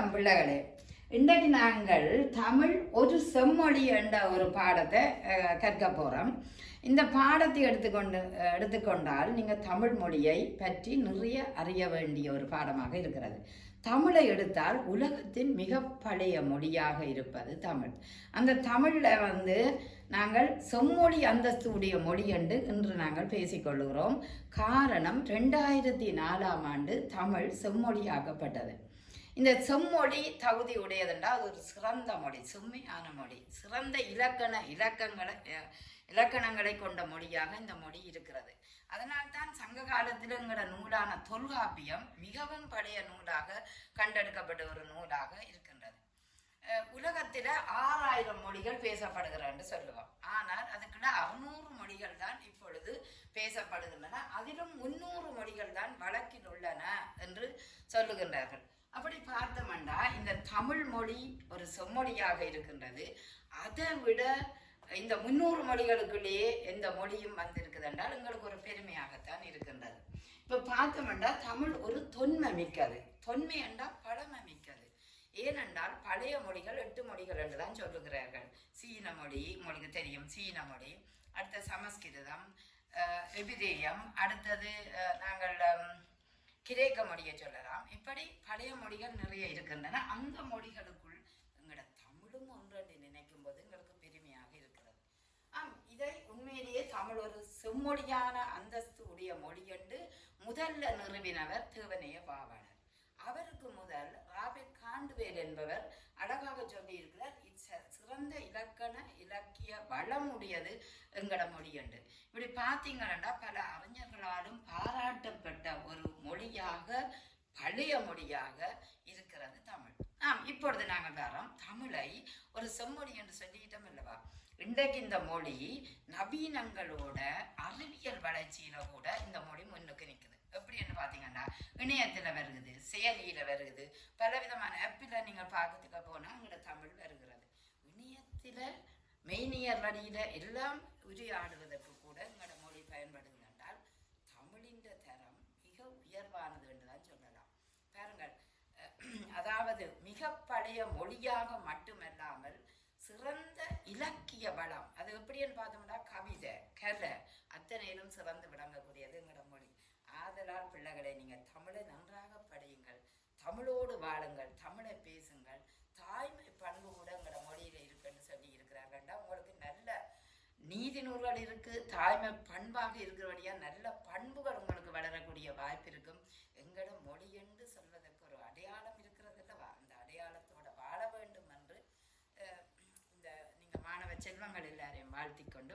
வணக்கம் பிள்ளைகளே இன்றைக்கு நாங்கள் தமிழ் ஒரு செம்மொழி என்ற ஒரு பாடத்தை கற்க போகிறோம் இந்த பாடத்தை எடுத்துக்கொண்டு எடுத்துக்கொண்டால் நீங்கள் தமிழ் மொழியை பற்றி நிறைய அறிய வேண்டிய ஒரு பாடமாக இருக்கிறது. தமிழை எடுத்தால் உலகத்தின் மிக பழைய மொழியாக இருப்பது தமிழ். அந்த தமிழில் வந்து நாங்கள் செம்மொழி அந்தஸ்து உடைய மொழி என்று இன்று நாங்கள் பேசிக்கொள்கிறோம் காரணம் ரெண்டாயிரத்தி நாலாம் ஆண்டு தமிழ் செம்மொழியாக்கப்பட்டது இந்த செம்மொழி தகுதி உடையதுண்டா அது ஒரு சிறந்த மொழி செம்மையான மொழி. சிறந்த இலக்கண இலக்கங்களை இலக்கணங்களை கொண்ட மொழியாக இந்த மொழி இருக்கிறது. அதனால்தான் சங்க காலத்தில் எங்களோட நூலான தொல்காப்பியம் மிகவும் பழைய நூலாக கண்டெடுக்கப்பட்ட ஒரு நூலாக இருக்கின்றது. உலகத்தில் ஆறாயிரம் மொழிகள் பேசப்படுகிறன்னு சொல்லுவோம். ஆனால் அதுக்குள்ள அறுநூறு மொழிகள் தான் இப்பொழுது பேசப்படுகின்றன. அதிலும் முன்னூறு மொழிகள் தான் வழக்கில் உள்ளன என்று சொல்லுகின்றார்கள். அப்படி பார்த்தோம்னா இந்த தமிழ் மொழி ஒரு செம்மொழியாக இருக்கின்றது. அதை விட இந்த முன்னூறு மொழிகளுக்குள்ளேயே எந்த மொழியும் வந்திருக்குது என்றால் எங்களுக்கு ஒரு பெருமையாகத்தான் இருக்கின்றது. இப்போ பார்த்தோம்னா தமிழ் ஒரு தொன்மை மிக்கது தொன்மை என்றால் பழமை மிக்கது ஏனென்றால் பழைய மொழிகள் எட்டு மொழிகள் என்று தான் சொல்லுகிறார்கள். சீன மொழி உங்களுக்கு தெரியும் சீன மொழி. அடுத்த சமஸ்கிருதம் எபிதேயம் அடுத்தது நாங்கள் கிரேக்க மொழியை சொல்லலாம். இப்படி பழைய மொழிகள் நிறைய இருக்கின்றன. அந்த மொழிகளுக்குள் எங்களோட தமிழும் ஒன்றென்று நினைக்கும் போது எங்களுக்கு பெருமையாக இருக்கிறது. ஆம் இதை உண்மையிலேயே தமிழ் ஒரு செம்மொழியான அந்தஸ்து உடைய மொழி என்று முதல்ல நிறுவினவர் தேவனைய பாவனர். அவருக்கு முதல் ராபர்ட் காண்டுவேல் என்பவர் அழகாக சொல்லியிருக்கிறார் இட்ஸ் சிறந்த இலக்கண இலக்கிய வளம் உடையது எங்கட மொழி என்று இப்படி பார்த்தீங்கன்னா பல அறிஞர்களாலும் பாராட்டப்பட்ட ஒரு மொழியாக பழைய மொழியாக இருக்கிறது தமிழ். ஆம் இப்பொழுது நாங்கள் வரோம் தமிழை ஒரு செம்மொழி என்று சொல்லிட்டோம் அல்லவா? இன்றைக்கு இந்த மொழி நவீனங்களோட அறிவியல் வளர்ச்சியில கூட இந்த மொழி முன்னுக்கு நிற்குது எப்படின்னு பார்த்தீங்கன்னா இணையத்தில் வருகுது செயலியில் வருகுது. பலவிதமான ஆப்பில் நீங்கள் பார்க்கறதுக்கு போனால் அங்கே தமிழ் வருகிறது. இணையத்தில் மெய்நியர் வழியில் எல்லாம் உரையாடுவதற்கு கூட எங்களோட மொழி பயன்படுது என்றால் தமிழின் தரம் மிக உயர்வானது என்றுதான் சொல்லலாம். பாருங்கள் அதாவது மிக பழைய மொழியாக மட்டுமல்லாமல் சிறந்த இலக்கிய வளம் அது எப்படின்னு பார்த்தோம்னா கவிதை கதை அத்தனையிலும் சிறந்து விளங்கக்கூடியது எங்களோட மொழி. ஆதலால் பிள்ளைகளை நீங்கள் தமிழை நன்றாக படியுங்கள் தமிழோடு வாழுங்கள் தமிழை பேசுங்கள் தாய்மை பண்பு கூட எங்களோட மொழியில இருக்குன்னு சொல்லி இருக்கிறாங்கண்டா உங்களுக்கு நல்ல நீதி நூல்கள் இருக்கு தாய்மை பண்பாக இருக்கிறபடியா நல்ல பண்புகள் உங்களுக்கு வளரக்கூடிய வாய்ப்பு இருக்கும். எங்களோட மொழி என்று சொல்வதற்கு ஒரு அடையாளம் இருக்கிறது அல்லவா அந்த அடையாளத்தோட வாழ வேண்டும் என்று இந்த நீங்க மாணவ செல்வங்கள் எல்லாரையும் வாழ்த்திக் கொண்டு